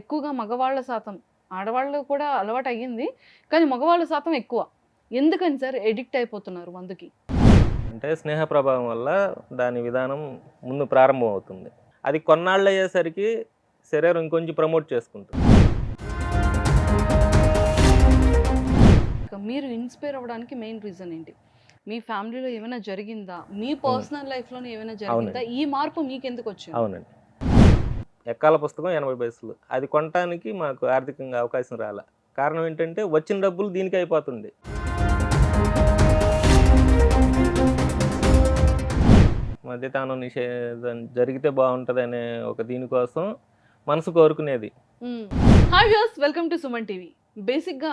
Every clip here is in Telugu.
ఎక్కువగా మగవాళ్ళ శాతం. ఆడవాళ్ళు కూడా అలవాటు అయ్యింది కానీ మగవాళ్ళ శాతం ఎక్కువ. ఎందుకని సార్ ఎడిక్ట్ అయిపోతున్నారు మందుకి అంటే స్నేహ ప్రభావం వల్ల దాని విధానం ముందు ప్రారంభం అవుతుంది అది కొన్నాళ్ళు అయ్యేసరికి శరీరం ఇంకొంచెం ప్రమోట్ చేసుకుంటుంది. మీరు ఇన్స్పైర్ అవ్వడానికి మెయిన్ రీజన్ ఏంటి? మీ ఫ్యామిలీలో ఏమైనా జరిగిందా? మీ పర్సనల్ లైఫ్లోనే ఏమైనా జరిగిందా? ఈ మార్పు మీకు ఎందుకు వచ్చింది అవునండి. ఎక్కాల పుస్తకం ఎనభై పైసలు. అది కొనటానికి మాకు ఆర్థికంగా అవకాశం రాలే. కారణం ఏంటంటే వచ్చిన డబ్బులు దీనికి అయిపోతుంది మద్యపానం నిషేధం జరిగితే బాగుంటుంది అనే ఒక దీనికోసం మనసు కోరుకునేది. Hi views welcome to Suman TV బేసిక్గా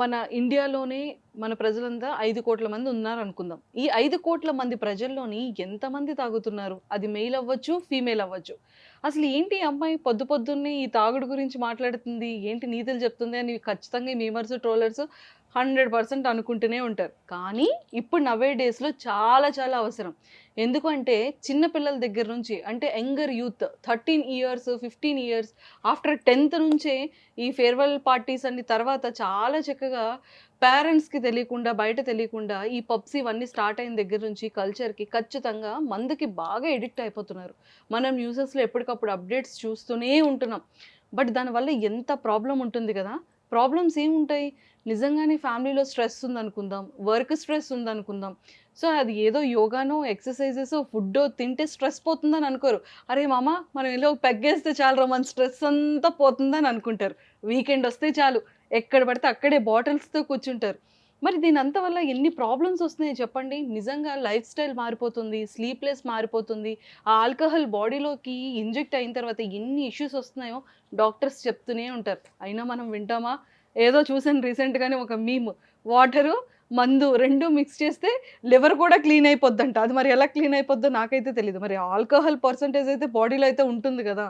మన ఇండియాలోనే మన ప్రజలంతా ఐదు కోట్ల మంది ఉన్నారు అనుకుందాం ఈ ఐదు కోట్ల మంది ప్రజల్లోని ఎంతమంది తాగుతున్నారు? అది మెయిల్ అవ్వచ్చు ఫీమేల్ అవ్వచ్చు. అసలు ఏంటి ఈ అమ్మాయి పొద్దు పొద్దున్నే ఈ తాగుడు గురించి మాట్లాడుతుంది? ఏంటి నీతులు చెప్తుంది? అని ఖచ్చితంగా ఈ మీమర్స్ ట్రోలర్స్ హండ్రెడ్ పర్సెంట్ అనుకుంటూనే ఉంటారు. కానీ ఇప్పుడు నవే డేస్లో చాలా చాలా అవసరం. ఎందుకంటే చిన్న పిల్లల దగ్గర నుంచి అంటే younger youth thirteen years fifteen years after tenth నుంచే ఈ ఫేర్వెల్ పార్టీస్ అన్ని తర్వాత చాలా చక్కగా పేరెంట్స్కి తెలియకుండా బయట తెలియకుండా ఈ పబ్స్ ఇవన్నీ స్టార్ట్ అయిన దగ్గర నుంచి కల్చర్కి ఖచ్చితంగా మందుకి బాగా ఎడిక్ట్ అయిపోతున్నారు. మనం న్యూసెస్లో ఎప్పటికప్పుడు అప్డేట్స్ చూస్తూనే ఉంటున్నాం. బట్ దానివల్ల ఎంత ప్రాబ్లం ఉంటుంది కదా? ప్రాబ్లమ్స్ ఏముంటాయి? నిజంగానే ఫ్యామిలీలో స్ట్రెస్ ఉందనుకుందాం వర్క్ స్ట్రెస్ ఉందనుకుందాం. సో అది ఏదో యోగానో ఎక్సర్సైజెస్ ఫుడ్ తింటే స్ట్రెస్ పోతుందని అనుకోరు. అరే మామ మనం ఏదో పెగ్గేస్తే చాలు రా మన స్ట్రెస్ అంతా పోతుందని అనుకుంటారు. వీకెండ్ వస్తే చాలు. ఎక్కడ పడితే అక్కడే బాటిల్స్తో కూర్చుంటారు. మరి దీని అంతవల్ల ఎన్ని ప్రాబ్లమ్స్ వస్తున్నాయి చెప్పండి? నిజంగా లైఫ్ స్టైల్ మారిపోతుంది స్లీప్లెస్ మారిపోతుంది ఆ ఆల్కహాల్ బాడీలోకి ఇంజెక్ట్ అయిన తర్వాత ఎన్ని ఇష్యూస్ వస్తున్నాయో డాక్టర్స్ చెప్తూనే ఉంటారు. అయినా మనం వింటామా? ఏదో చూసాను రీసెంట్గానే ఒక మీమ్. వాటరు మందు రెండు మిక్స్ చేస్తే లివర్ కూడా క్లీన్ అయిపోద్దంట. అది మరి ఎలా క్లీన్ అయిపోద్దో నాకైతే తెలియదు మరి ఆల్కహాల్ పర్సంటేజ్ అయితే బాడీలో అయితే ఉంటుంది కదా.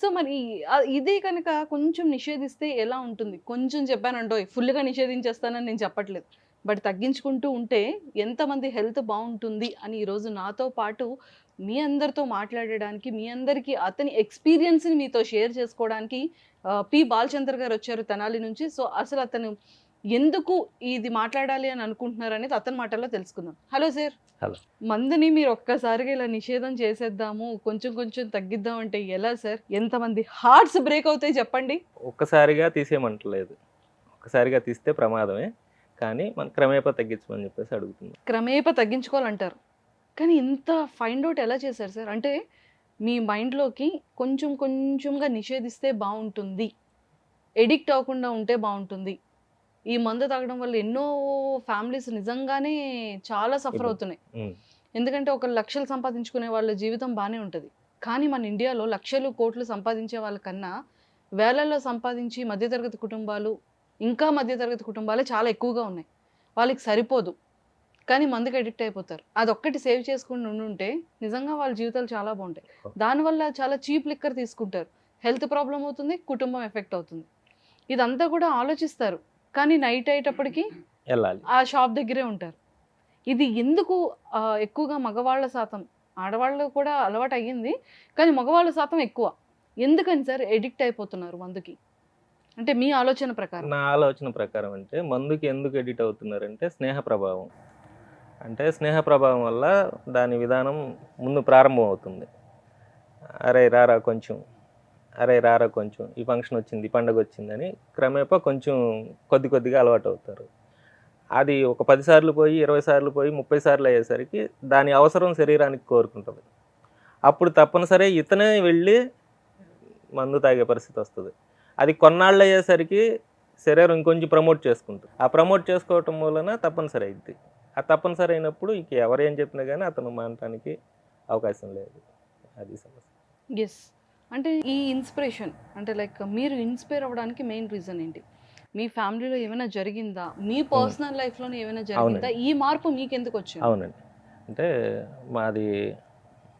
సో మరి ఇది ఇదే కనుక కొంచెం నిషేధిస్తే ఎలా ఉంటుంది? కొంచెం చెప్పానంటో ఫుల్గా నిషేధించేస్తానని నేను చెప్పట్లేదు. బట్ తగ్గించుకుంటూ ఉంటే ఎంతమంది హెల్త్ బాగుంటుంది అని ఈరోజు నాతో పాటు మీ అందరితో మాట్లాడడానికి మీ అందరికీ అతని ఎక్స్పీరియన్స్ని మీతో షేర్ చేసుకోవడానికి పి. బాలచంద్ర గారు వచ్చారు తెనాలి నుంచి. సో అసలు అతను ఎందుకు ఇది మాట్లాడాలి అని అనుకుంటున్నారు అనేది అతని మాటల్లో తెలుసుకుందాం. Hello sir. Hello. మందుని మీరు ఒక్కసారిగా ఇలా నిషేధం చేసేద్దాము కొంచెం కొంచెం తగ్గిద్దాం అంటే ఎలా సార్? ఎంతమంది హార్ట్స్ బ్రేక్ అవుతాయి చెప్పండి. ఒక్కసారిగా తీసేయమంటలేదు. ఒక్కసారిగా తీస్తే ప్రమాదమే కానీ మన క్రమేపా తగ్గించమని చెప్పేసి అడుగుతుంది క్రమేప తగ్గించుకోవాలంటారు. కానీ ఇంత ఫైండ్ అవుట్ ఎలా చేశారు సార్? అంటే మీ మైండ్లోకి కొంచెం కొంచెంగా నిషేధిస్తే బాగుంటుంది. ఎడిక్ట్ అవ్వకుండా ఉంటే బాగుంటుంది. ఈ మందు తాగడం వల్ల ఎన్నో ఫ్యామిలీస్ నిజంగానే చాలా సఫర్ అవుతున్నాయి. ఎందుకంటే ఒక లక్షలు సంపాదించుకునే వాళ్ళ జీవితం బాగానే ఉంటుంది. కానీ మన ఇండియాలో లక్షలు కోట్లు సంపాదించే వాళ్ళకన్నా వేలల్లో సంపాదించి మధ్యతరగతి కుటుంబాలు ఇంకా మధ్యతరగతి కుటుంబాలే చాలా ఎక్కువగా ఉన్నాయి. వాళ్ళకి సరిపోదు. కానీ మందుకి అడిక్ట్ అయిపోతారు. అదొక్కటి సేవ్ చేసుకుని ఉండుంటే నిజంగా వాళ్ళ జీవితాలు చాలా బాగుంటాయి. దానివల్ల చాలా చీప్ లిక్కర్ తీసుకుంటారు. హెల్త్ ప్రాబ్లం అవుతుంది కుటుంబం ఎఫెక్ట్ అవుతుంది. ఇదంతా కూడా ఆలోచిస్తారు. కానీ నైట్ అయ్యేటప్పటికి వెళ్ళాలి. ఆ షాప్ దగ్గరే ఉంటారు. ఇది ఎందుకు ఎక్కువగా మగవాళ్ళ శాతం? ఆడవాళ్ళు కూడా అలవాటు అయ్యింది కానీ మగవాళ్ళ శాతం ఎక్కువ. ఎందుకని సార్ ఎడిక్ట్ అయిపోతున్నారు మందుకి? అంటే మీ ఆలోచన ప్రకారం. నా ఆలోచన ప్రకారం అంటే మందుకి ఎందుకు ఎడిట్ అవుతున్నారంటే స్నేహ ప్రభావం. అంటే స్నేహ ప్రభావం వల్ల దాని విధానం ముందు ప్రారంభం అవుతుంది అరే రారా కొంచెం. అరే రారా కొంచెం ఈ ఫంక్షన్ వచ్చింది ఈ పండగ వచ్చిందని క్రమేపా కొంచెం కొద్ది కొద్దిగా అలవాటు అవుతారు. అది ఒక పది సార్లు పోయి ఇరవై సార్లు పోయి ముప్పై సార్లు అయ్యేసరికి దాని అవసరం శరీరానికి కోరుకుంటుంది. అప్పుడు తప్పనిసరి ఇతనే వెళ్ళి మందు తాగే పరిస్థితి వస్తుంది. అది కొన్నాళ్ళు అయ్యేసరికి శరీరం ఇంకొంచెం ప్రమోట్ చేసుకుంటుంది. ఆ ప్రమోట్ చేసుకోవటం వలన తప్పనిసరి అయింది ఆ తప్పనిసరి అయినప్పుడు ఇక ఎవరు ఏం చెప్పినా కానీ అతను మానటానికి అవకాశం లేదు. అది సమస్య. ఎస్ అంటే ఈ ఇన్స్పిరేషన్ అంటే లైక్ మీరు ఇన్స్పైర్ అవ్వడానికి మెయిన్ రీజన్ ఏంటి? మీ ఫ్యామిలీలో ఏమైనా జరిగిందా? మీ పర్సనల్ లైఫ్లోనే ఏమైనా జరిగిందా? ఈ మార్పు మీకు ఎందుకు వచ్చింది? అవునండి. అంటే మాది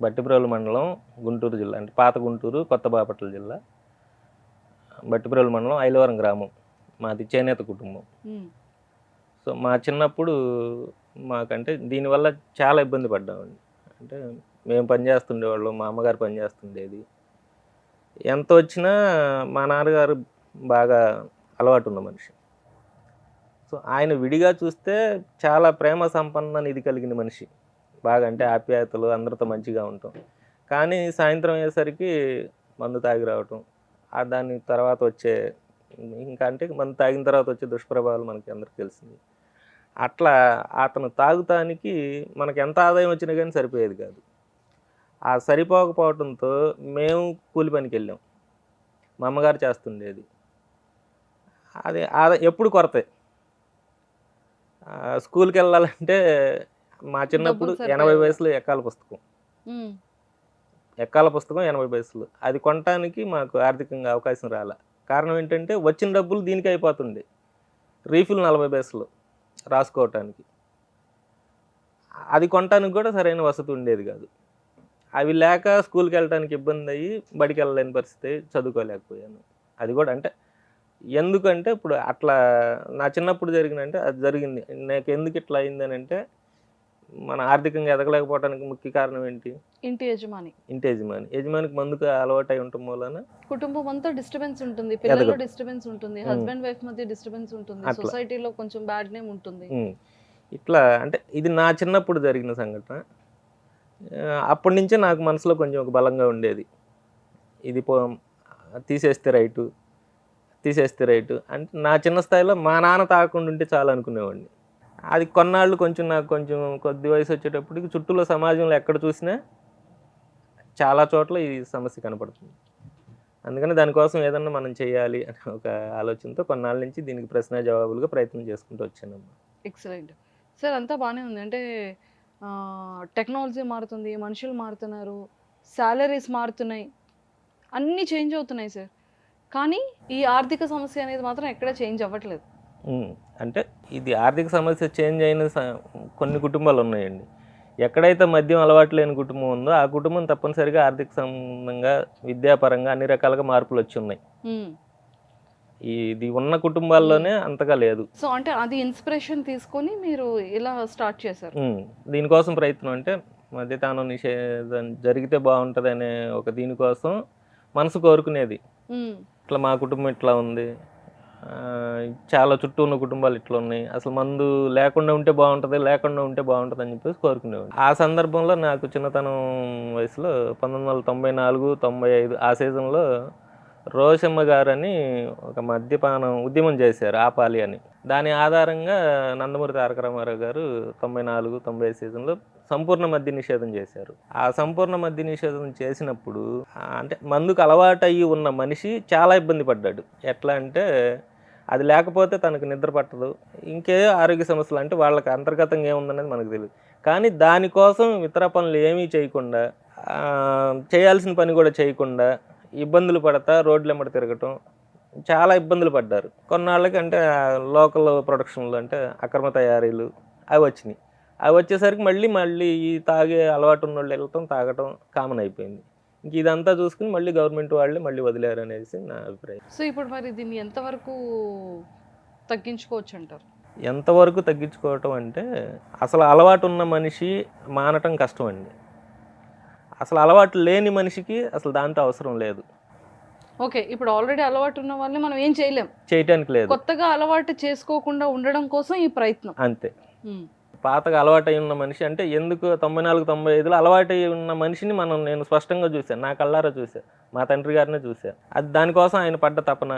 బట్టిప్రోలు మండలం గుంటూరు జిల్లా అంటే పాత గుంటూరు కొత్త బాపట్ల జిల్లా. బట్టిప్రోలు మండలం ఐలవరం గ్రామం. మాది చేనేత కుటుంబం. సో మా చిన్నప్పుడు మాకంటే దీనివల్ల చాలా ఇబ్బంది పడ్డామండి. అంటే మేము పని చేస్తుండేవాళ్ళం మా అమ్మగారు పని చేస్తుండేది. ఎంత వచ్చినా మా నాన్నగారు బాగా అలవాటు ఉన్న మనిషి. సో ఆయన విడిగా చూస్తే చాలా ప్రేమ సంపన్న నిధి కలిగిన మనిషి. బాగా అంటే ఆప్యాయతలు అందరితో మంచిగా ఉంటాం. కానీ సాయంత్రం అయ్యేసరికి మందు తాగి రావటం. ఆ దాని తర్వాత వచ్చే ఇంకా అంటే మందు తాగిన తర్వాత వచ్చే దుష్ప్రభావాలు మనకి అందరికి తెలిసింది. అట్లా అతను తాగుతానికి మనకి ఎంత ఆదాయం వచ్చినా కానీ సరిపోయేది కాదు. ఆ సరిపోకపోవడంతో మేము కూలి పనికి వెళ్ళాం. మా అమ్మగారు చేస్తుండేది. అది ఆదా ఎప్పుడు కొరతే. స్కూల్కి వెళ్ళాలంటే మా చిన్నప్పుడు ఎనభై. వయసులో ఎక్కాల పుస్తకం. ఎక్కాల పుస్తకం ఎనభై పైసలు అది కొనటానికి మాకు ఆర్థికంగా అవకాశం రాలే. కారణం ఏంటంటే వచ్చిన డబ్బులు దీనికి అయిపోతుండే. రీఫిల్ నలభై పైసలు రాసుకోవటానికి. అది కొనటానికి కూడా సరైన వసతి ఉండేది కాదు. అవి లేక స్కూల్కి వెళ్ళడానికి ఇబ్బంది అయ్యి బడికి వెళ్ళలేని పరిస్థితి చదువుకోలేకపోయాను. అది కూడా అంటే ఎందుకంటే ఇప్పుడు అట్లా నా చిన్నప్పుడు జరిగిందంటే అది జరిగింది. నాకు ఎందుకు ఇట్లా అయిందని అంటే మన ఆర్థికంగా ఎదగలేకపోవడానికి ముఖ్య కారణం ఏంటి? ఇంటి యజమాని. ఇంటి యజమాని. యజమానికి మందుకు అలవాటు అయి ఉండటం వలన కుటుంబం అంతా డిస్టర్బెన్స్ ఉంటుంది. పిల్లల్లో ఎదగదు. డిస్టర్బెన్స్ ఉంటుంది. హస్బెండ్ వైఫ్ మధ్య డిస్టర్బెన్స్ ఉంటుంది. సొసైటీలో కొంచెం బ్యాడ్ నేమ్ ఉంటుంది. ఇట్లా అంటే ఇది నా చిన్నప్పుడు జరిగిన సంఘటన. అప్పటి నుంచే నాకు మనసులో కొంచెం ఒక బలంగా ఉండేది. ఇది పో తీసేస్తే రైటు తీసేస్తే రైటు అంటే నా చిన్న స్థాయిలో మా నాన్న తాగకుండా ఉంటే చాలు అనుకునేవాడిని. అది కొన్నాళ్ళు కొంచెం నాకు కొంచెం కొద్ది వయసు వచ్చేటప్పటికి చుట్టూలో సమాజంలో ఎక్కడ చూసినా చాలా చోట్ల ఈ సమస్య కనపడుతుంది. అందుకని దానికోసం ఏదన్నా మనం చేయాలి అనే ఒక ఆలోచనతో కొన్నాళ్ళ నుంచి దీనికి ప్రశ్న జవాబులుగా ప్రయత్నం చేసుకుంటూ వచ్చానమ్మా. ఎక్సలెంట్. సార్ అంతా బాగానే ఉంది. అంటే టెక్నాలజీ మారుతుంది మనుషులు మారుతున్నారు శాలరీస్ మారుతున్నాయి అన్నీ చేంజ్ అవుతున్నాయి సార్ కానీ ఈ ఆర్థిక సమస్య అనేది మాత్రం ఎక్కడ చేంజ్ అవ్వట్లేదు. అంటే ఇది ఆర్థిక సమస్య చేంజ్ అయిన కొన్ని కుటుంబాలు ఉన్నాయండి. ఎక్కడైతే మద్యం అలవాటు లేని కుటుంబం ఉందో ఆ కుటుంబం తప్పనిసరిగా ఆర్థిక సంబంధంగా విద్యాపరంగా అన్ని రకాలుగా మార్పులు వచ్చి ఉన్నాయి. ఇది ఉన్న కుటుంబాల్లోనే అంతగా లేదు. సో అంటే అది ఇన్స్పిరేషన్ తీసుకొని మీరు ఇలా స్టార్ట్ చేశారు. ఉమ్, దీనికోసం ప్రయత్నం అంటే మద్యపానం నిషేధం జరిగితే బాగుంటుంది అనే ఒక దీనికోసం మనసు కోరుకునేది. ఉమ్, ఇట్లా మా కుటుంబం ఇట్లా ఉంది. చాలా చుట్టూ ఉన్న కుటుంబాలు ఇట్లా ఉన్నాయి. అసలు మందు లేకుండా ఉంటే బాగుంటుంది లేకుండా ఉంటే బాగుంటుంది అని చెప్పేసి కోరుకునేవాడు ఆ సందర్భంలో నాకు చిన్నతనం వయసులో పంతొమ్మిది వందల తొంభై నాలుగు తొంభై ఐదు ఆ సీజన్లో రోషమ్మ గారని ఒక మద్యపానం ఉద్యమం చేశారు ఆపాలి అని. దాని ఆధారంగా నందమూరి తారక రామారావు గారు తొంభై నాలుగు తొంభై సీజన్లో సంపూర్ణ మద్య నిషేధం చేశారు. ఆ సంపూర్ణ మద్య నిషేధం చేసినప్పుడు అంటే మందుకు అలవాటు అయ్యి ఉన్న మనిషి చాలా ఇబ్బంది పడ్డాడు. ఎట్లా అంటే అది లేకపోతే తనకు నిద్ర పట్టదు. ఇంకే ఆరోగ్య సమస్యలు అంటే వాళ్ళకి అంతర్గతంగా ఏముందనేది మనకు తెలియదు కానీ దానికోసం ఇతర పనులు ఏమీ చేయకుండా చేయాల్సిన పని కూడా చేయకుండా ఇబ్బందులు పడతా రోడ్లు వెంబడి తిరగటం చాలా ఇబ్బందులు పడ్డారు. కొన్నాళ్ళకి అంటే లోకల్ ప్రొడక్షన్లు అంటే అక్రమ తయారీలు అవి వచ్చినాయి. అవి వచ్చేసరికి మళ్ళీ మళ్ళీ ఈ తాగే అలవాటు ఉన్న వాళ్ళు వెళ్ళటం తాగటం కామన్ అయిపోయింది. ఇంక ఇదంతా చూసుకుని మళ్ళీ గవర్నమెంట్ వాళ్ళే మళ్ళీ వదిలేరు అనేసి నా అభిప్రాయం. సో ఇప్పుడు మరి దీన్ని ఎంతవరకు తగ్గించుకోవచ్చు అంటారు ఎంతవరకు తగ్గించుకోవటం అంటే అసలు అలవాటు ఉన్న మనిషి మానటం కష్టం అండి. అసలు అలవాటు లేని మనిషికి అసలు దాంతో అవసరం లేదు. ఓకే ఇప్పుడు ఆల్రెడీ అలవాటు ఉన్న వాళ్ళని మనం ఏం చేయలేం. చేయటానికి లేదు. కొత్తగా అలవాటు చేసుకోకుండా ఉండడం కోసం ఈ ప్రయత్నం. అంతే. పాతగా అలవాటై ఉన్న మనిషి అంటే ఎందుకు తొంభై నాలుగు తొంభై ఐదులో అలవాటై ఉన్న మనిషిని మనం నేను స్పష్టంగా చూశాను నా కళ్ళారా చూసా మా తండ్రి గారినే చూసా అది దానికోసం ఆయన పడ్డ తపన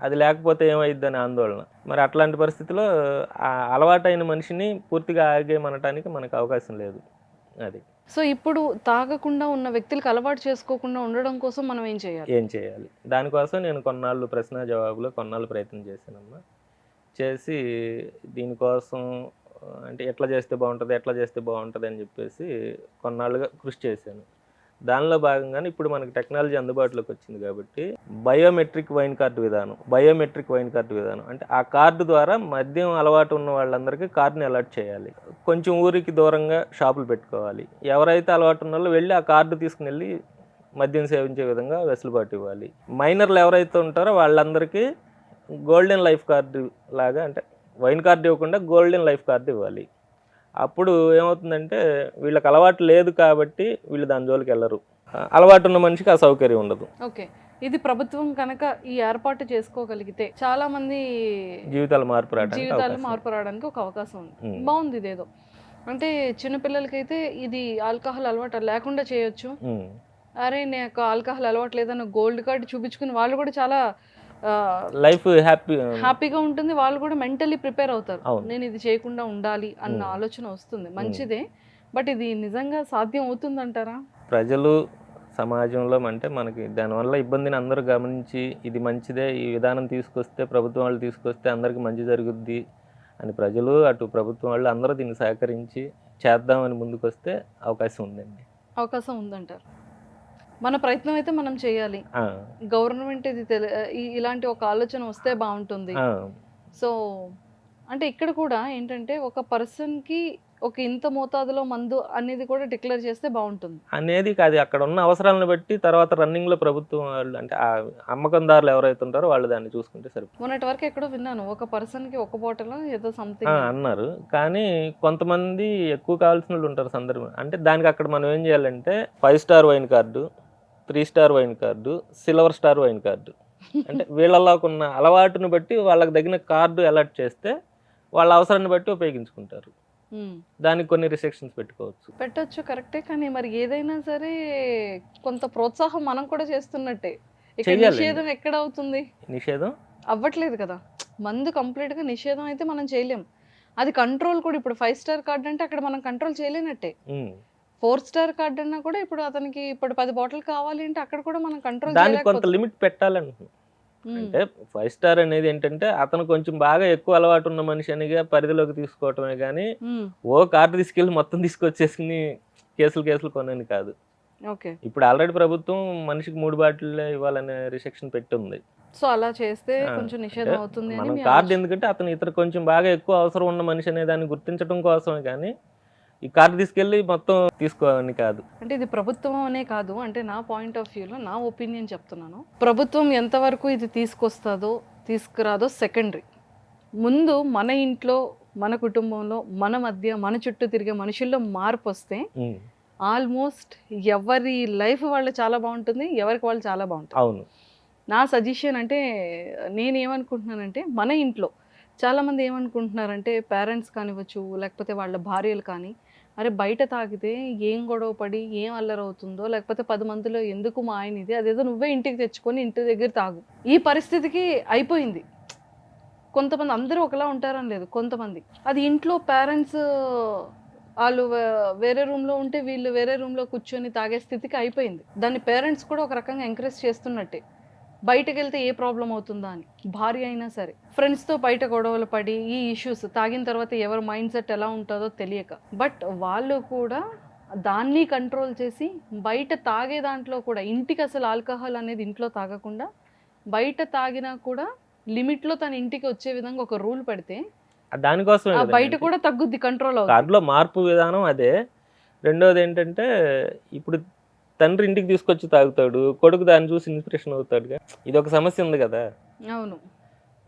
అది లేకపోతే ఏమైద్దని ఆందోళన. మరి అట్లాంటి పరిస్థితిలో ఆ అలవాటైన మనిషిని పూర్తిగా ఆగేమనటానికి మనకు అవకాశం లేదు. అది. సో ఇప్పుడు తాగకుండా ఉన్న వ్యక్తులకు అలవాటు చేసుకోకుండా ఉండడం కోసం మనం ఏం చేయాలి? ఏం చేయాలి? దానికోసం నేను కొన్నాళ్ళు ప్రశ్న జవాబులో కొన్నాళ్ళు ప్రయత్నం చేశానమ్మా. చేసి దీనికోసం అంటే ఎట్లా చేస్తే బాగుంటుంది ఎట్లా చేస్తే బాగుంటుంది అని చెప్పేసి కొన్నాళ్ళుగా కృషి చేశాను. దానిలో భాగంగానే ఇప్పుడు మనకి టెక్నాలజీ అందుబాటులోకి వచ్చింది కాబట్టి బయోమెట్రిక్ వైన్ కార్డు విధానం బయోమెట్రిక్ వైన్ కార్డు విధానం. అంటే ఆ కార్డు ద్వారా మద్యం అలవాటు ఉన్న వాళ్ళందరికీ కార్డుని అలర్ట్ చేయాలి. కొంచెం ఊరికి దూరంగా షాపులు పెట్టుకోవాలి. ఎవరైతే అలవాటు ఉన్నారో వెళ్ళి ఆ కార్డు తీసుకుని వెళ్ళి మద్యం సేవించే విధంగా వెసులుబాటు ఇవ్వాలి. మైనర్లు ఎవరైతే ఉంటారో వాళ్ళందరికీ గోల్డెన్ లైఫ్ కార్డు లాగా అంటే వైన్ కార్డు ఇవ్వకుండా గోల్డెన్ లైఫ్ కార్డు ఇవ్వాలి. అప్పుడు ఏమవుతుందంటే వీళ్ళకి అలవాటు లేదు కాబట్టి వీళ్ళు దాని జోలికి వెళ్ళరు అలవాటు ఉన్న మనిషికి ఆ సౌకర్యం ఉండదు ఓకే ఇది ప్రభుత్వం కనుక ఈ ఏర్పాటు చేసుకోగలిగితే చాలా మంది జీవితాలు మార్పు రావడానికి జీవితాలు. మార్పు రావడానికి ఒక అవకాశం ఉంది. బాగుంది ఇదేదో అంటే చిన్నపిల్లలకైతే ఇది ఆల్కహాల్ అలవాటు లేకుండా చేయొచ్చు. అరే నాకు ఆల్కహాల్ అలవాటు లేదన్న గోల్డ్ కార్డ్ చూపించుకుని వాళ్ళు కూడా చాలా లైఫ్ హ్యాపీ హ్యాపీగా ఉంటుంది. వాళ్ళు కూడా మెంటలీ ప్రిపేర్ అవుతారు. నేను ఇది చేయకుండా ఉండాలి అన్న. ఆలోచన వస్తుంది. మంచిదే. బట్ ఇది నిజంగా సాధ్యం అవుతుందంటారా? ప్రజలు సమాజంలో అంటే మనకి దానివల్ల ఇబ్బందిని అందరూ గమనించి ఇది మంచిదే ఈ విధానం తీసుకొస్తే ప్రభుత్వం వాళ్ళు తీసుకొస్తే అందరికీ మంచి జరుగుద్ది అని ప్రజలు అటు ప్రభుత్వం వాళ్ళు అందరూ దీన్ని సహకరించి చేద్దామని ముందుకు వస్తే అవకాశం ఉందండి. అవకాశం ఉందంటారు. మన ప్రయత్నం అయితే మనం చేయాలి. గవర్నమెంట్ ఇది ఇలాంటి ఒక ఆలోచన వస్తే బాగుంటుంది. సో అంటే ఇక్కడ కూడా ఏంటంటే ఒక పర్సన్కి ఒక ఇంత మోతాదులో మందు అనేది కూడా డిక్లేర్ చేస్తే బాగుంటుంది. అనేది కాదు అక్కడ ఉన్న అవసరాలను బట్టి తర్వాత రన్నింగ్లో ప్రభుత్వం వాళ్ళు అంటే ఆ అమ్మకందారులు ఎవరైతే ఉంటారో వాళ్ళు దాన్ని చూసుకుంటే సరిపోతుంది మొన్నటి వరకు ఎక్కడో విన్నాను ఒక పర్సన్కి ఒక బాటిల్ ఏదో సంథింగ్ అన్నారు. కానీ కొంతమంది ఎక్కువ కావాల్సిన వాళ్ళు ఉంటారు సందర్భం అంటే దానికి అక్కడ మనం ఏం చేయాలంటే five star wine card three star wine card silver star wine card. అంటే వీళ్ళలోకి ఉన్న అలవాటును బట్టి వాళ్ళకి తగిన కార్డు అలర్ట్ చేస్తే వాళ్ళ అవసరాన్ని బట్టి ఉపయోగించుకుంటారు. దానికి కొన్ని రిస్ట్రిక్షన్స్ పెట్టుకోవచ్చు. పెట్టొచ్చు కరెక్టే. కానీ మరి ఏదైనా సరే కొంత ప్రోత్సాహం మనం కూడా చేస్తున్నట్టే. నిషేధం ఎక్కడ అవుతుంది నిషేధం? అవ్వట్లేదు కదా. మందు కంప్లీట్గా నిషేధం అయితే మనం చేయలేం. అది కంట్రోల్ కూడా ఇప్పుడు ఫైవ్ స్టార్ కార్డ్ అంటే అక్కడ మనం కంట్రోల్ చేయలేనట్టే. ఫోర్ స్టార్ కార్డ్ అన్నా కూడా ఇప్పుడు అతనికి ఇప్పుడు పది బాటిల్ కావాలి అంటే అక్కడ కూడా మనం కంట్రోల్ దానికి కొంత లిమిట్ పెట్టాలంటున్నాం. అంటే ఫైవ్ స్టార్ అనేది ఏంటంటే అతను కొంచెం బాగా ఎక్కువ అలవాటు ఉన్న మనిషి అనిగా పరిధిలోకి తీసుకోవటమే కానీ ఓ కార్డు తీసుకెళ్ళి మొత్తం తీసుకొచ్చేసుకుని కేసులు కేసులు కొనని కాదు. ఓకే. ఇప్పుడు ఆల్రెడీ ప్రభుత్వం మనిషికి మూడు బాటిల్ ఇవ్వాలనే రిస్ట్రిక్షన్ పెట్టుంది. సో అలా చేస్తే కొంచెం నిషేధం అవుతుంది మనం కార్డు. ఎందుకంటే అతను ఇతర కొంచెం బాగా ఎక్కువ అవసరం ఉన్న మనిషి అనే దాన్ని గుర్తించడం కోసమే కానీ ఈ కార్డు తీసుకెళ్ళి మొత్తం తీసుకోవాలని కాదు. అంటే ఇది ప్రభుత్వం అనే కాదు అంటే నా పాయింట్ ఆఫ్ వ్యూలో నా ఒపీనియన్ చెప్తున్నాను. ప్రభుత్వం ఎంతవరకు ఇది తీసుకొస్తుందో తీసుకురాదో సెకండరీ ముందు మన ఇంట్లో మన కుటుంబంలో మన మధ్య మన చుట్టూ తిరిగే మనుషుల్లో మార్పు వస్తే ఆల్మోస్ట్ ఎవరి లైఫ్ వాళ్ళు చాలా బాగుంటుంది ఎవరికి వాళ్ళు చాలా బాగుంటుంది అవును. నా సజెషన్ అంటే నేను ఏమనుకుంటున్నానంటే మన ఇంట్లో చాలామంది ఏమనుకుంటున్నారంటే పేరెంట్స్ కానివ్వచ్చు లేకపోతే వాళ్ళ భార్యలు కానీ అరే బయట తాగితే ఏం గొడవ పడి ఏం అల్లరవుతుందో లేకపోతే పది మందిలో ఎందుకు మా ఆయన ఇది అదేదో నువ్వే ఇంటికి తెచ్చుకొని ఇంటి దగ్గర తాగు. ఈ పరిస్థితికి అయిపోయింది. కొంతమంది అందరూ ఒకలా ఉంటారని లేదు కొంతమంది. అది ఇంట్లో పేరెంట్స్ వాళ్ళు వేరే రూమ్లో ఉంటే వీళ్ళు వేరే రూమ్లో కూర్చొని తాగే స్థితికి అయిపోయింది. దాన్ని పేరెంట్స్ కూడా ఒక రకంగా ఎంకరేజ్ చేస్తున్నట్టే. బయటకు వెళ్తే ఏ ప్రాబ్లం అవుతుందా అని. భార్య అయినా సరే. ఫ్రెండ్స్తో బయట గొడవలు పడి ఈ ఇష్యూస్ తాగిన తర్వాత ఎవరి మైండ్ సెట్ ఎలా ఉంటుందో తెలియక. బట్ వాళ్ళు కూడా దాన్ని కంట్రోల్ చేసి బయట తాగే దాంట్లో కూడా ఇంటికి అసలు ఆల్కహాల్ అనేది ఇంట్లో తాగకుండా బయట తాగినా కూడా లిమిట్లో తన ఇంటికి వచ్చే విధంగా ఒక రూల్ పెడితే కదండి. బయట కూడా తగ్గుద్ది కంట్రోల్ అవుతుంది మార్పు విధానం అదే. రెండోది ఏంటంటే ఇప్పుడు తండ్రి ఇంటికి తీసుకొచ్చి తాగుతాడు కొడుకు దాన్ని చూసి ఇన్స్పిరేషన్ అవుతాడుగా ఇది ఒక సమస్య ఉంది కదా. అవును.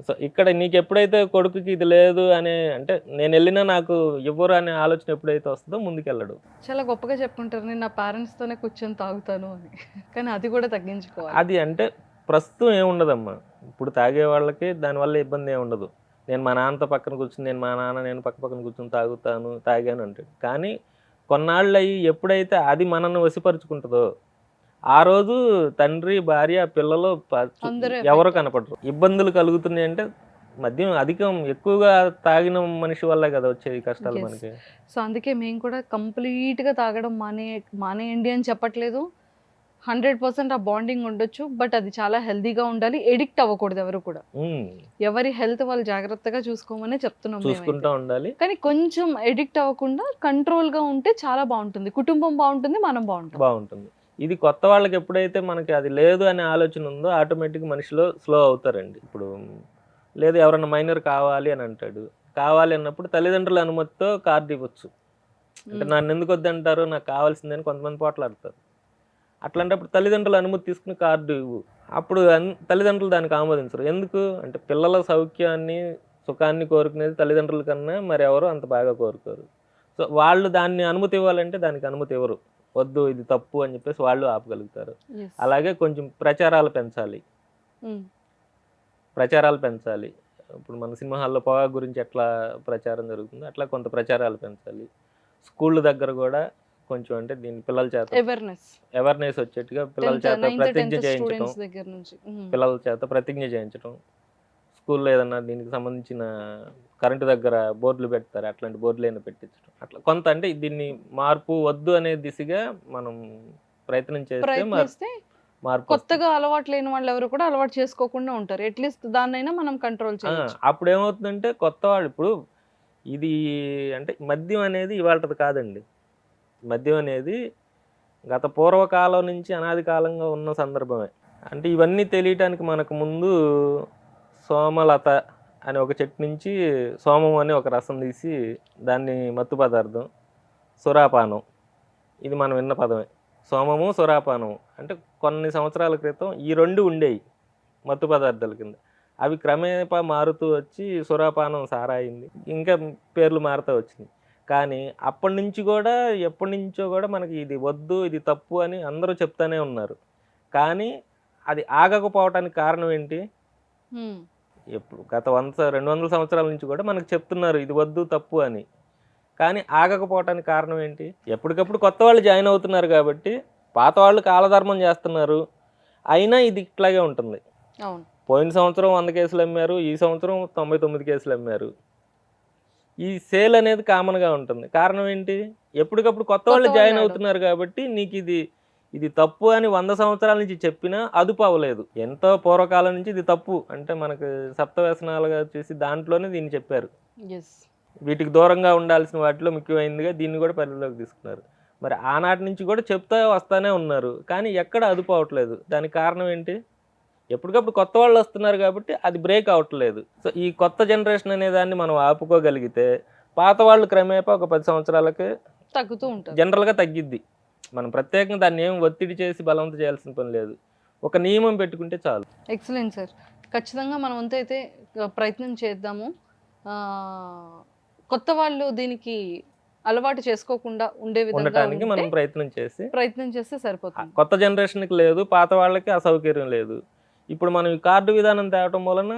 సో ఇక్కడ నీకు ఎప్పుడైతే కొడుకుకి ఇది లేదు అనే అంటే నేను వెళ్ళినా నాకు ఇవ్వరు అనే ఆలోచన ఎప్పుడైతే వస్తుందో ముందుకెళ్ళడు. చాలా గొప్పగా చెప్పుకుంటారు నేను నా parents తోనే కూర్చొని తాగుతాను అని. కానీ అది కూడా తగ్గించుకోవాలి. అది అంటే ప్రస్తుతం ఏముండదమ్మా ఇప్పుడు తాగే వాళ్ళకి దానివల్ల ఇబ్బంది ఏమి ఉండదు. నేను మా నాన్నతో పక్కన కూర్చుని నేను మా నాన్న నేను పక్క పక్కన కూర్చొని తాగుతాను తాగాను అంటాడు. కానీ కొన్నాళ్ళు అయ్యి ఎప్పుడైతే అది మనల్ని వసిపరుచుకుంటుందో ఆ రోజు తండ్రి భార్య పిల్లలు ఎవరు కనపడరు. ఇబ్బందులు కలుగుతున్నాయి అంటే మద్యం అధికం ఎక్కువగా తాగిన మనిషి వల్ల కదా వచ్చేది కష్టాలు. మనకి. సో అందుకే మేము కూడా కంప్లీట్గా తాగడం మానే మానేయండి అని చెప్పట్లేదు. హండ్రెడ్ పర్సెంట్ ఆ బాండింగ్ ఉండొచ్చు బట్ అది చాలా హెల్దీగా ఉండాలి. ఎడిక్ట్ అవ్వకూడదు ఎవరు కూడా. ఎవరి హెల్త్ వాళ్ళు జాగ్రత్తగా చూసుకోమని చెప్తున్నాం. చూసుకుంటా ఉండాలి. కానీ కొంచెం ఎడిక్ట్ అవ్వకుండా కంట్రోల్గా ఉంటే చాలా బాగుంటుంది. కుటుంబం బాగుంటుంది మనం బాగుంటాం. బాగుంటుంది. ఇది కొత్త వాళ్ళకి ఎప్పుడైతే మనకి అది లేదు అనే ఆలోచన ఉందో ఆటోమేటిక్ మనిషిలో స్లో అవుతారండి. ఇప్పుడు లేదు ఎవరన్నా మైనర్ కావాలి అని అంటాడు. కావాలి అన్నప్పుడు తల్లిదండ్రుల అనుమతితో కార్డు ఇవ్వచ్చు. అంటే నన్ను ఎందుకు వద్దంటారు? నాకు కావాల్సిందని కొంతమంది పోట్లాడతారు. అట్లాంటప్పుడు తల్లిదండ్రుల అనుమతి తీసుకుని కార్డు ఇవ్వు. అప్పుడు తల్లిదండ్రులు దానికి ఆమోదించరు. ఎందుకు? అంటే పిల్లల సౌఖ్యాన్ని సుఖాన్ని కోరుకునేది తల్లిదండ్రుల కన్నా మరి ఎవరు అంత బాగా కోరుకోరు. సో వాళ్ళు దాన్ని అనుమతి ఇవ్వాలంటే దానికి అనుమతి ఇవ్వరు. వద్దు ఇది తప్పు అని చెప్పేసి వాళ్ళు ఆపగలుగుతారు. అలాగే కొంచెం ప్రచారాలు పెంచాలి. ఉమ్, ప్రచారాలు పెంచాలి. ఇప్పుడు మన సినిమా హాల్లో పొగాకు గురించి ఎట్లా ప్రచారం జరుగుతుందో అట్లా కొంత ప్రచారాలు పెంచాలి. స్కూళ్ళ దగ్గర కూడా కొంచెం అంటే దీని పిల్లల చేత అవేర్నెస్ అవేర్నెస్ వచ్చేట్టుగా పిల్లల చేత ప్రతిజ్ఞ చేయించడం పిల్లల చేత ప్రతిజ్ఞ చేయించడం స్కూల్లో ఏదన్నా దీనికి సంబంధించిన కరెంటు దగ్గర బోర్డులు పెడతారు. అట్లాంటి బోర్డులు అయినా పెట్టించడం అట్లా కొంత అంటే దీన్ని మార్పు వద్దు అనే దిశగా మనం ప్రయత్నం చేస్తే మార్పు కొత్తగా అలవాటు లేని వాళ్ళు ఎవరు కూడా అలవాటు చేసుకోకుండా ఉంటారు. అట్లీస్ట్ దాన్నైనా మనం కంట్రోల్ చేయొచ్చు. అప్పుడు ఏమవుతుందంటే కొత్త వాళ్ళు ఇప్పుడు ఇది అంటే మద్యం అనేది ఇవాళది కాదండి. మద్యం అనేది గత పూర్వకాలం నుంచి అనాది కాలంగా ఉన్న సందర్భమే. అంటే ఇవన్నీ తెలియటానికి మనకు ముందు సోమలత అనే ఒక చెట్టు నుంచి సోమం అనే ఒక రసం తీసి దాన్ని మత్తు పదార్థం సురాపానం ఇది మనం విన్న పదమే. సోమము సురాపానము. అంటే కొన్ని సంవత్సరాల క్రితం ఈ రెండు ఉండేవి మత్తు పదార్థాల కింద. అవి క్రమేపా మారుతూ వచ్చి సురాపానం సారాయింది. ఇంకా పేర్లు మారుతూ వచ్చినాయి. కానీ అప్పటి నుంచి కూడా ఎప్పటి నుంచో కూడా మనకి ఇది వద్దు ఇది తప్పు అని అందరూ చెప్తానే ఉన్నారు. కానీ అది ఆగకపోవటానికి కారణం ఏంటి? ఎప్పుడు గత వంద రెండు వందల సంవత్సరాల నుంచి కూడా మనకు చెప్తున్నారు ఇది వద్దు తప్పు అని. కానీ ఆగకపోవటానికి కారణం ఏంటి? ఎప్పటికప్పుడు కొత్త వాళ్ళు జాయిన్ అవుతున్నారు కాబట్టి పాత వాళ్ళు కాలధర్మం చేస్తున్నారు. అయినా ఇది ఇట్లాగే ఉంటుంది. పోయిన సంవత్సరం వంద కేసులు అమ్మారు ఈ సంవత్సరం తొంభై తొమ్మిది కేసులు అమ్మారు. ఈ సేల్ అనేది కామన్గా ఉంటుంది. కారణం ఏంటి? ఎప్పటికప్పుడు కొత్త వాళ్ళు జాయిన్ అవుతున్నారు కాబట్టి నీకు ఇది ఇది తప్పు అని వంద సంవత్సరాల నుంచి చెప్పినా అదుపు అవ్వలేదు. ఎంతో పూర్వకాలం నుంచి ఇది తప్పు అంటే మనకు సప్త వ్యసనాలుగా చూసి దాంట్లోనే దీన్ని చెప్పారు. వీటికి దూరంగా ఉండాల్సిన వాటిలో ముఖ్యమైనదిగా దీన్ని కూడా పరిధిలోకి తీసుకున్నారు. మరి ఆనాటి నుంచి కూడా చెప్తా వస్తానే ఉన్నారు. కానీ ఎక్కడ అదుపు అవ్వట్లేదు. దానికి కారణం ఏంటి? ఎప్పటికప్పుడు కొత్త వాళ్ళు వస్తున్నారు కాబట్టి అది బ్రేక్ అవ్వట్లేదు సో ఈ కొత్త జనరేషన్ అనే దాన్ని మనం ఆపుకోగలిగితే పాత వాళ్ళు క్రమేపా ఒక పది సంవత్సరాలకి తగ్గుతూ ఉంటుంది జనరల్గా తగ్గిద్ది. మనం ప్రత్యేకంగా దాన్ని ఏం ఒత్తిడి చేసి బలవంతం చేయాల్సిన పని లేదు. ఒక నియమం పెట్టుకుంటే చాలు. ఎక్సలెంట్ సార్ ఖచ్చితంగా మనం అంతా అయితే ప్రయత్నం చేద్దాము. కొత్త వాళ్ళు దీనికి అలవాటు చేసుకోకుండా ఉండే విధంగా ఉండటానికి మనం ప్రయత్నం చేసి ప్రయత్నం చేస్తే సరిపోతుంది. కొత్త జనరేషన్కి లేదు పాత వాళ్ళకి అసౌకర్యం లేదు. ఇప్పుడు మనం ఈ కార్డు విధానం తేవటం వలన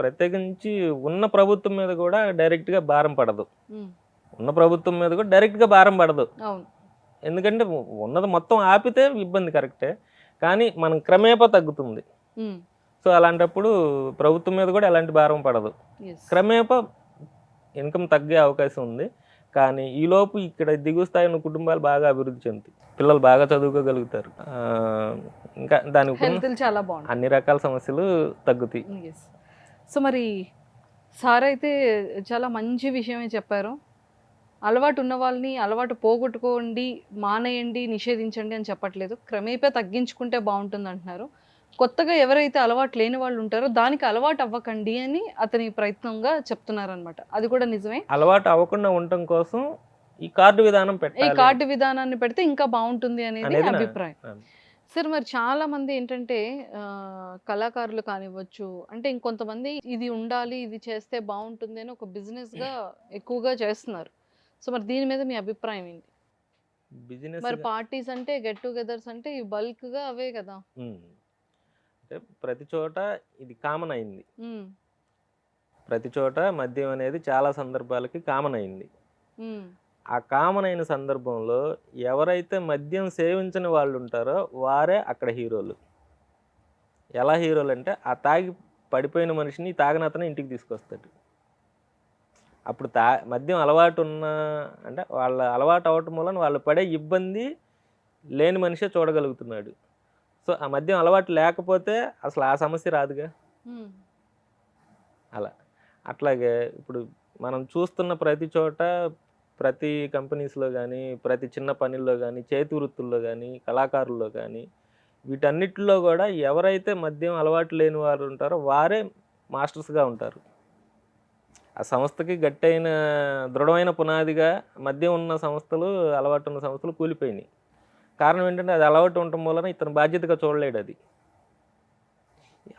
ప్రత్యేకించి ఉన్న ప్రభుత్వం మీద కూడా డైరెక్ట్గా భారం పడదు. ఉన్న ప్రభుత్వం మీద కూడా డైరెక్ట్గా భారం పడదు. ఎందుకంటే ఉన్నది మొత్తం ఆపితే ఇబ్బంది కరెక్టే. కానీ మనం క్రమేపా తగ్గుతుంది. సో అలాంటప్పుడు ప్రభుత్వం మీద కూడా ఎలాంటి భారం పడదు. క్రమేపా ఇన్కమ్ తగ్గే అవకాశం ఉంది. కానీ ఈలోపు ఇక్కడ దిగువ స్థాయి ఉన్న కుటుంబాలు బాగా అభివృద్ధి చెందుతాయి. పిల్లలు బాగా చదువుకోగలుగుతారు. ఇంకా దానికి చాలా బాగుంటుంది అన్ని రకాల సమస్యలు తగ్గుతాయి. సో మరి సార్ అయితే చాలా మంచి విషయమే చెప్పారు. అలవాటు ఉన్న వాళ్ళని అలవాటు పోగొట్టుకోండి మానేయండి నిషేధించండి అని చెప్పట్లేదు. క్రమేపా తగ్గించుకుంటే బాగుంటుంది అంటున్నారు కొత్తగా ఎవరైతే అలవాటు లేని వాళ్ళు ఉంటారో దానికి అలవాటు అవ్వకండి అని అతని ప్రయత్నంగా చెప్తున్నారనమాట అది కూడా నిజమే. అలవాటు అవ్వకుండా ఉండటం కోసం ఈ కార్డు విధానం ఈ కార్డు విధానాన్ని పెడితే ఇంకా బాగుంటుంది అనేది అభిప్రాయం. సార్ మరి చాలా మంది ఏంటంటే కళాకారులు కానివ్వచ్చు అంటే ఇంకొంతమంది ఇది ఉండాలి ఇది చేస్తే బాగుంటుంది అని ఒక బిజినెస్గా ఎక్కువగా చేస్తున్నారు. సో మరి దీని మీద మీ అభిప్రాయం ఏంటి? బిజినెస్ మరి పార్టీస్ అంటే గెట్ టుగెదర్స్ అంటే బల్క్గా అవే కదా. అంటే ప్రతి చోట ఇది కామన్ అయింది. ప్రతి చోట మద్యం అనేది చాలా సందర్భాలకి కామన్ అయింది. ఆ కామన్ అయిన సందర్భంలో ఎవరైతే మద్యం సేవించని వాళ్ళు ఉంటారో వారే అక్కడ హీరోలు. ఎలా హీరోలు అంటే ఆ తాగి పడిపోయిన మనిషిని తాగనతను ఇంటికి తీసుకొస్తాడు. అప్పుడు తా మద్యం అలవాటు ఉన్న అంటే వాళ్ళ అలవాటు అవటం వలన వాళ్ళు పడే ఇబ్బంది లేని మనిషే చూడగలుగుతున్నాడు. సో ఆ మద్యం అలవాటు లేకపోతే అసలు ఆ సమస్య రాదుగా. అలా. అట్లాగే ఇప్పుడు మనం చూస్తున్న ప్రతి చోట ప్రతి కంపెనీస్లో కానీ ప్రతి చిన్న పనుల్లో కానీ చేతి వృత్తుల్లో కానీ కళాకారుల్లో కానీ వీటన్నిటిలో కూడా ఎవరైతే మద్యం అలవాటు లేని వారు ఉంటారో వారే మాస్టర్స్గా ఉంటారు. ఆ సంస్థకి గట్టైన దృఢమైన పునాదిగా మద్యం ఉన్న సంస్థలు అలవాటు ఉన్న సంస్థలు కూలిపోయినాయి. కారణం ఏంటంటే అది అలవాటు ఉండటం వలన ఇతను బాధ్యతగా చూడలేడు అది.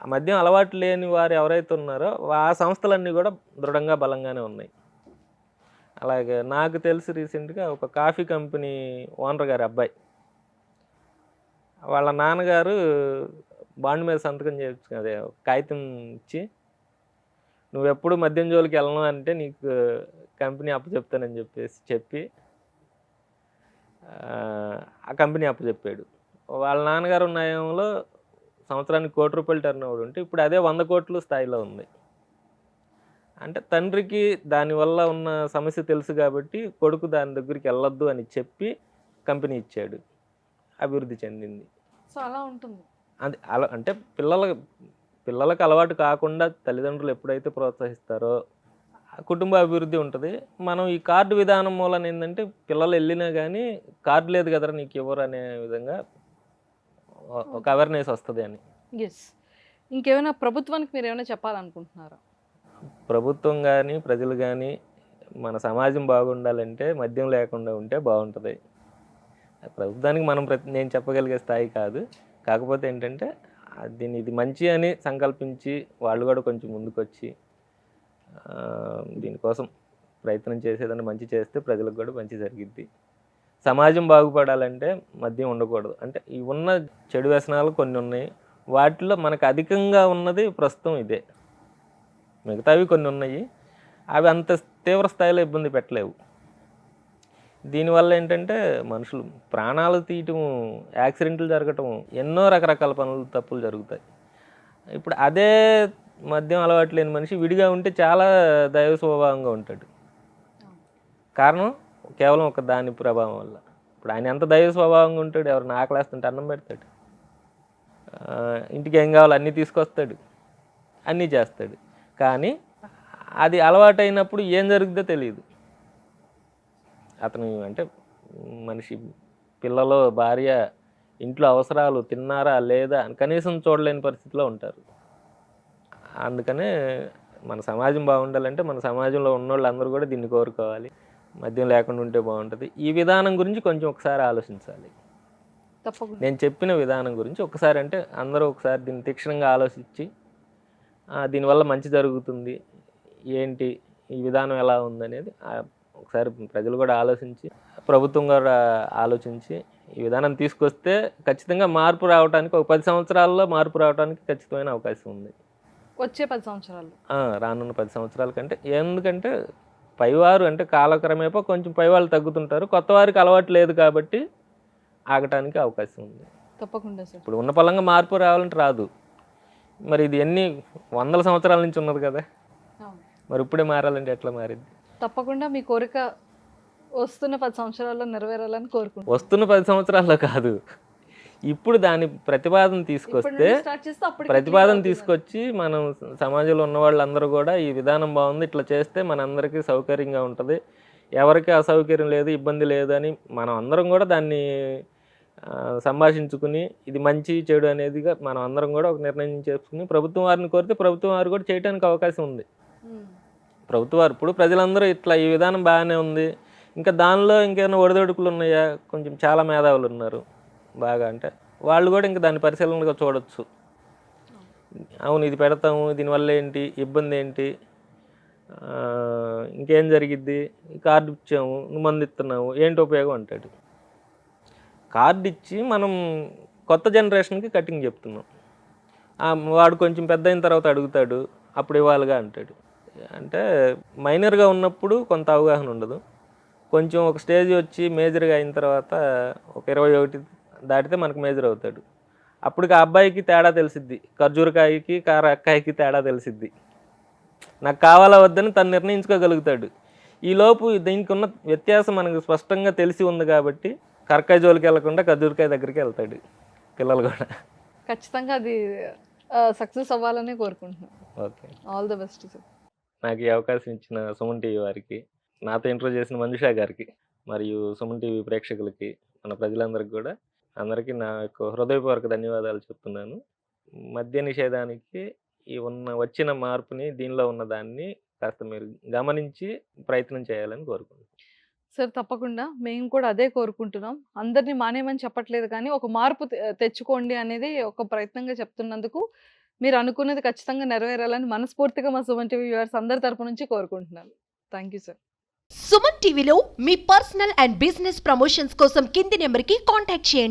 ఆ మద్యం అలవాటు లేని వారు ఎవరైతే ఉన్నారో ఆ సంస్థలన్నీ కూడా దృఢంగా బలంగానే ఉన్నాయి. అలాగే నాకు తెలిసి రీసెంట్గా ఒక కాఫీ కంపెనీ ఓనర్ గారి అబ్బాయి. వాళ్ళ నాన్నగారు బాండ్ మీద సంతకం చేయొచ్చు అదే కాగితం ఇచ్చి నువ్వు ఎప్పుడు మద్యం జోలికి వెళ్ళను అంటే నీకు కంపెనీ అప్పచెప్తానని చెప్పేసి చెప్పి ఆ, కంపెనీ అప్పచెప్పాడు వాళ్ళ నాన్నగారు ఉన్న టైంలో సంవత్సరానికి కోటి రూపాయలు టర్న్ ఓవర్ ఉంటే ఇప్పుడు అదే వంద కోట్ల స్థాయిలో ఉంది. అంటే తండ్రికి దానివల్ల ఉన్న సమస్య తెలుసు కాబట్టి కొడుకు దాని దగ్గరికి వెళ్ళొద్దు అని చెప్పి కంపెనీ ఇచ్చాడు. అభివృద్ధి చెందింది. సో అలా ఉంటుంది. అది అలా అంటే పిల్లల పిల్లలకు అలవాటు కాకుండా తల్లిదండ్రులు ఎప్పుడైతే ప్రోత్సహిస్తారో కుటుంబ అభివృద్ధి ఉంటుంది. మనం ఈ కార్డు విధానం మూలన ఏంటంటే పిల్లలు వెళ్ళినా కానీ కార్డు లేదు కదరా నీకు ఎవరు అనే విధంగా ఒక అవేర్నెస్ వస్తుంది అని. ఎస్ ఇంకేమైనా ప్రభుత్వానికి మీరు ఏమైనా చెప్పాలనుకుంటున్నారా? ప్రభుత్వం కానీ ప్రజలు కానీ మన సమాజం బాగుండాలంటే మద్యం లేకుండా ఉంటే బాగుంటుంది. ప్రభుత్వానికి మనం ప్రతి నేను చెప్పగలిగే స్థాయి కాదు. కాకపోతే ఏంటంటే దీన్ని ఇది మంచి అని సంకల్పించి వాళ్ళు కూడా కొంచెం ముందుకొచ్చి దీనికోసం ప్రయత్నం చేసేదని మంచి చేస్తే ప్రజలకు కూడా మంచి జరిగిద్ది. సమాజం బాగుపడాలంటే మద్యం ఉండకూడదు. అంటే ఈ ఉన్న చెడు వ్యసనాలు కొన్ని ఉన్నాయి. వాటిలో మనకు అధికంగా ఉన్నది ప్రస్తుతం ఇదే. మిగతావి కొన్ని ఉన్నాయి. అవి అంత తీవ్ర స్థాయిలో ఇబ్బంది పెట్టలేవు. దీనివల్ల ఏంటంటే మనుషులు ప్రాణాలు తీయటం యాక్సిడెంట్లు జరగటం ఎన్నో రకరకాల పనులు తప్పులు జరుగుతాయి. ఇప్పుడు అదే మద్యం అలవాటు లేని మనిషి విడిగా ఉంటే చాలా దైవ స్వభావంగా ఉంటాడు. కారణం కేవలం ఒక దాని ప్రభావం వల్ల. ఇప్పుడు ఆయన ఎంత దైవ స్వభావంగా ఉంటాడు ఎవరిని ఆకలేస్తుంటే అన్నం పెడతాడు. ఇంటికి ఏం కావాలో అన్నీ తీసుకొస్తాడు. అన్నీ చేస్తాడు. కానీ అది అలవాటైనప్పుడు ఏం జరుగుతుందో తెలియదు. అతను అంటే మనిషి పిల్లలు భార్య ఇంట్లో అవసరాలు తిన్నారా లేదా అని కనీసం చూడలేని పరిస్థితిలో ఉంటారు. అందుకనే మన సమాజం బాగుండాలంటే మన సమాజంలో ఉన్నోళ్ళు అందరూ కూడా దీన్ని కోరుకోవాలి. మద్యం లేకుండా ఉంటే బాగుంటుంది. ఈ విధానం గురించి కొంచెం ఒకసారి ఆలోచించాలి. తప్పకుండా. నేను చెప్పిన విధానం గురించి ఒకసారి అంటే అందరూ ఒకసారి దీన్ని తీక్షణంగా ఆలోచించి దీనివల్ల మంచి జరుగుతుంది ఏంటి ఈ విధానం ఎలా ఉందనేది ఒకసారి ప్రజలు కూడా ఆలోచించి ప్రభుత్వం కూడా ఆలోచించి ఈ విధానం తీసుకొస్తే ఖచ్చితంగా మార్పు రావడానికి ఒక పది సంవత్సరాల్లో మార్పు రావడానికి ఖచ్చితమైన అవకాశం ఉంది. వచ్చే పది సంవత్సరాలు. రానున్న పది సంవత్సరాల కంటే ఎందుకంటే పైవారు అంటే కాలక్రమేపో కొంచెం పైవాళ్ళు తగ్గుతుంటారు. కొత్త వారికి అలవాటు లేదు కాబట్టి ఆగటానికి అవకాశం ఉంది. తప్పకుండా సార్. ఇప్పుడు ఉన్న పలంగా మార్పు రావాలంటే రాదు. మరి ఇది ఎన్ని వందల సంవత్సరాల నుంచి ఉన్నది కదా. మరి ఇప్పుడే మారాలంటే ఎట్లా మారింది తప్పకుండా మీ కోరిక వస్తున్న పది సంవత్సరాల్లో నెరవేరాలని కోరుకుంటున్నాను వస్తున్న పది సంవత్సరాల్లో కాదు. ఇప్పుడు దాని ప్రతిపాదన తీసుకొస్తే ప్రతిపాదన. తీసుకొచ్చి మనం సమాజంలో ఉన్న వాళ్ళందరూ కూడా ఈ విధానం బాగుంది ఇట్లా చేస్తే మనందరికీ సౌకర్యంగా ఉంటుంది. ఎవరికి అసౌకర్యం లేదు ఇబ్బంది లేదు అని మనం అందరం కూడా దాన్ని సంభాషించుకుని ఇది మంచి చెడు అనేదిగా మనం అందరం కూడా ఒక నిర్ణయం చేసుకుని ప్రభుత్వం వారిని కోరితే ప్రభుత్వం వారు కూడా చేయడానికి అవకాశం ఉంది. ప్రభుత్వ వారు ఇప్పుడు ప్రజలందరూ ఇట్లా ఈ విధానం బాగానే ఉంది. ఇంకా దానిలో ఇంకేమైనా ఒడిదొడుకులు ఉన్నాయా? కొంచెం చాలా మేధావులు ఉన్నారు. బాగా అంటే వాళ్ళు కూడా ఇంకా దాన్ని పరిశీలనగా చూడొచ్చు. అవును ఇది పెడతాము దీనివల్ల ఏంటి ఇబ్బంది ఏంటి ఇంకేం జరిగిద్ది కార్డు ఇచ్చాము నువ్వు మంది ఇస్తున్నావు ఏంటి ఉపయోగం అంటాడు. కార్డు ఇచ్చి మనం కొత్త జనరేషన్కి కటింగ్ చెప్తున్నాం. వాడు కొంచెం పెద్ద అయిన తర్వాత అడుగుతాడు అప్పుడు ఇవ్వాలిగా అంటాడు. అంటే మైనర్గా ఉన్నప్పుడు కొంత అవగాహన ఉండదు. కొంచెం ఒక స్టేజ్ వచ్చి మేజర్గా అయిన తర్వాత ఒక ఇరవై ఒకటి దాటితే మనకు మేజర్ అవుతాడు. అప్పటికి ఆ అబ్బాయికి తేడా తెలిసిద్ది. ఖర్జూరకాయకి కారక్కాయకి తేడా తెలిసిద్ది. నాకు కావాలా వద్దని తను నిర్ణయించుకోగలుగుతాడు. ఈలోపు దీనికి ఉన్న వ్యత్యాసం మనకు స్పష్టంగా తెలిసి ఉంది కాబట్టి కరకాయ జోలికి వెళ్ళకుండా ఖర్జూరకాయ దగ్గరికి వెళ్తాడు పిల్లలు కూడా. ఖచ్చితంగా అది సక్సెస్ అవ్వాలని కోరుకుంటున్నాను. Okay. All the best sir నాకు ఈ అవకాశం ఇచ్చిన సుమన్ టీవీ వారికి నాతో ఇంటర్వ్యూ చేసిన మంజుషా గారికి మరియు సుమన్ టీవీ ప్రేక్షకులకి మన ప్రజలందరికీ కూడా అందరికీ నా యొక్క హృదయపూర్వక ధన్యవాదాలు చెప్తున్నాను. మద్య నిషేధానికి ఈ ఉన్న వచ్చిన మార్పుని దీనిలో ఉన్న దాన్ని కాస్త మీరు గమనించి ప్రయత్నం చేయాలని కోరుకుంటున్నాను. సార్ తప్పకుండా. మేము కూడా అదే కోరుకుంటున్నాం. అందరినీ మానేమని చెప్పట్లేదు కానీ ఒక మార్పు తె- తెచ్చుకోండి అనేది ఒక ప్రయత్నంగా చెప్తున్నందుకు మీరు అనుకున్నది ఖచ్చితంగా నెరవేరాలని మనస్ఫూర్తిగా మా సుమన్ టీవీ వ్యూవర్స్ అందరి తరపు నుంచి కోరుకుంటున్నాను. Thank you sir. సుమన్ టీవీలో మీ పర్సనల్ అండ్ బిజినెస్ ప్రమోషన్స్ కోసం కింది నెంబర్కి కాంటాక్ట్ చేయండి.